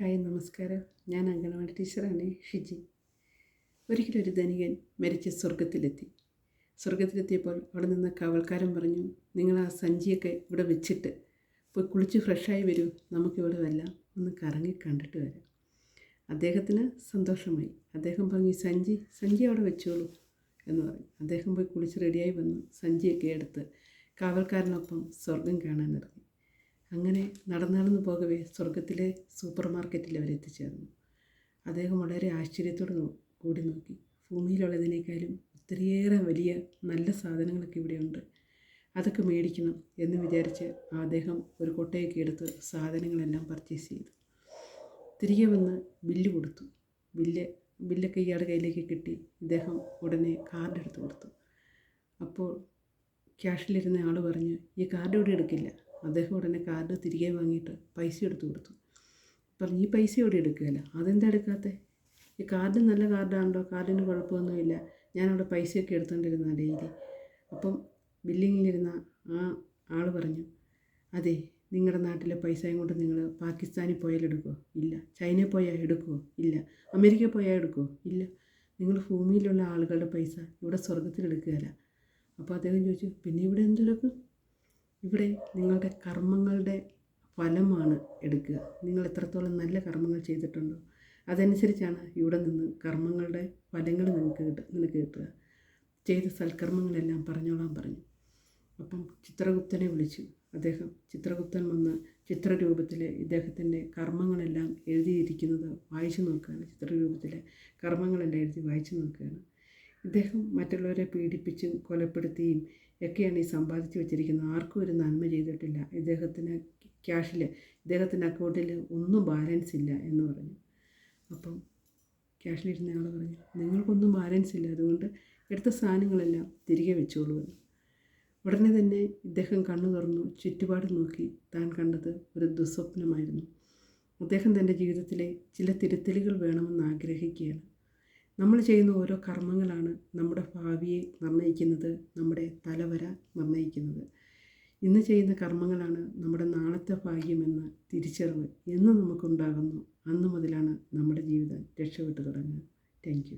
Hi നമസ്കാരം. ഞാൻ അംഗനവാടി ടീച്ചറാണ് ഷിജി. ഒരിക്കലും ഒരു ധനികൻ മരിച്ച് സ്വർഗത്തിലെത്തി സ്വർഗത്തിലെത്തിയപ്പോൾ അവിടെ നിന്ന് കാവൽക്കാരൻ പറഞ്ഞു നിങ്ങൾ ആ സഞ്ചിയൊക്കെ ഇവിടെ വെച്ചിട്ട് പോയി കുളിച്ച് ഫ്രഷായി വരൂ. നമുക്കിവിടെ വല്ലാം ഒന്ന് കറങ്ങി കണ്ടിട്ട് വരാം. അദ്ദേഹത്തിന് സന്തോഷമായി. അദ്ദേഹം പറഞ്ഞു സഞ്ചി സഞ്ചി അവിടെ വെച്ചോളൂ എന്ന് പറഞ്ഞു. അദ്ദേഹം പോയി കുളിച്ച് റെഡിയായി വന്നു സഞ്ചിയൊക്കെ എടുത്ത് കാവൽക്കാരനൊപ്പം സ്വർഗം കാണാൻ ഇറങ്ങി. അങ്ങനെ നടന്നു നടന്നു പോകവേ സ്വർഗത്തിലെ സൂപ്പർ മാർക്കറ്റിൽ അവർ എത്തിച്ചേർന്നു. അദ്ദേഹം വളരെ ആശ്ചര്യത്തോട് കൂടി നോക്കി. ഭൂമിയിലുള്ളതിനേക്കാളും ഒത്തിരിയേറെ വലിയ നല്ല സാധനങ്ങളൊക്കെ ഇവിടെയുണ്ട്. അതൊക്കെ മേടിക്കണം എന്ന് വിചാരിച്ച് അദ്ദേഹം ഒരു കൊട്ടയൊക്കെ എടുത്ത് സാധനങ്ങളെല്ലാം പർച്ചേസ് ചെയ്തു. തിരികെ വന്ന് ബില്ല് കൊടുത്തു. ബില്ല് ബില്ലൊക്കെ ഇയാളുടെ കയ്യിലേക്ക് കിട്ടി. ഇദ്ദേഹം ഉടനെ കാർഡ് എടുത്ത് കൊടുത്തു. അപ്പോൾ ക്യാഷിലിരുന്ന ആൾ പറഞ്ഞു ഈ കാർഡ് ഇവിടെ എടുക്കില്ല. അദ്ദേഹം ഉടനെ കാർഡ് തിരികെ വാങ്ങിയിട്ട് പൈസ എടുത്തു കൊടുത്തു. പറഞ്ഞു ഈ പൈസ ഇവിടെ എടുക്കുകയില്ല അതെന്താ എടുക്കാത്തെ? ഈ കാർഡ് നല്ല കാർഡാണല്ലോ കാർഡിന് കുഴപ്പമൊന്നുമില്ല ഞാനവിടെ പൈസയൊക്കെ എടുത്തുകൊണ്ടിരുന്ന ഡെയിലി. അപ്പം ബില്ലിങ്ങിലിരുന്ന ആ ആൾ പറഞ്ഞു അതെ നിങ്ങളുടെ നാട്ടിലെ പൈസയും കൊണ്ട് നിങ്ങൾ പാകിസ്ഥാനിൽ പോയാൽ എടുക്കുമോ ഇല്ല. ചൈനയിൽ പോയാൽ എടുക്കുമോ ഇല്ല. അമേരിക്കയിൽ പോയാൽ എടുക്കുമോ ഇല്ല. നിങ്ങൾ ഭൂമിയിലുള്ള ആളുകളുടെ പൈസ ഇവിടെ സ്വർഗത്തിൽ എടുക്കുകയില്ല അപ്പോൾ അദ്ദേഹം ചോദിച്ചു പിന്നെ ഇവിടെ എന്തെടുക്കും? ഇവിടെ നിങ്ങളുടെ കർമ്മങ്ങളുടെ ഫലമാണ് എടുക്കുക. നിങ്ങൾ എത്രത്തോളം നല്ല കർമ്മങ്ങൾ ചെയ്തിട്ടുണ്ടോ അതനുസരിച്ചാണ് ഇവിടെ നിന്ന് കർമ്മങ്ങളുടെ ഫലങ്ങൾ നിങ്ങൾക്ക് കിട്ടുക നിനക്ക് കിട്ടുക. ചെയ്ത സൽക്കർമ്മങ്ങളെല്ലാം പറഞ്ഞോളാൻ പറഞ്ഞു. അപ്പം ചിത്രഗുപ്തനെ വിളിച്ചു. അദ്ദേഹം ചിത്രഗുപ്തൻ വന്ന് ചിത്രരൂപത്തിൽ ഇദ്ദേഹത്തിന്റെ കർമ്മങ്ങളെല്ലാം എഴുതിയിരിക്കുന്നത് വായിച്ചു നോക്കുകയാണ്. ചിത്രരൂപത്തിലെ കർമ്മങ്ങളെല്ലാം എഴുതി വായിച്ചു നോക്കുകയാണ്. ഇദ്ദേഹം മറ്റുള്ളവരെ പീഡിപ്പിച്ചും കൊലപ്പെടുത്തിയും ഒക്കെയാണ് ഈ സമ്പാദിച്ചു വെച്ചിരിക്കുന്നത്. ആർക്കും ഒരു നന്മ ചെയ്തിട്ടില്ല. ഇദ്ദേഹത്തിന് ക്യാഷിൽ ഇദ്ദേഹത്തിന്റെ അക്കൗണ്ടിൽ ഒന്നും ബാലൻസ് ഇല്ല എന്ന് പറഞ്ഞു. അപ്പം ക്യാഷിലിരുന്ന ആൾ പറഞ്ഞു നിങ്ങൾക്കൊന്നും ബാലൻസ് ഇല്ല. അതുകൊണ്ട് എടുത്ത സാധനങ്ങളെല്ലാം തിരികെ വെച്ചോളൂ എന്ന്. ഉടനെ തന്നെ ഇദ്ദേഹം കണ്ണു തുറന്നു ചുറ്റുപാട് നോക്കി. താൻ കണ്ടത് ഒരു ദുസ്വപ്നമായിരുന്നു. അദ്ദേഹം തന്റെ ജീവിതത്തിലെ ചില തിരുത്തലുകൾ വേണമെന്ന് ആഗ്രഹിക്കുകയാണ്. നമ്മൾ ചെയ്യുന്ന ഓരോ കർമ്മങ്ങളാണ് നമ്മുടെ ഭാവിയെ നിർണയിക്കുന്നത് നമ്മുടെ തലവര നിർണയിക്കുന്നത് ഇന്ന് ചെയ്യുന്ന കർമ്മങ്ങളാണ് നമ്മുടെ നാളത്തെ ഭാഗ്യമെന്ന തിരിച്ചറിവ് എന്ന് നമുക്കുണ്ടാകുന്നു. അന്ന് മുതലാണ് നമ്മുടെ ജീവിതം രക്ഷപ്പെട്ടു തുടങ്ങുക. താങ്ക്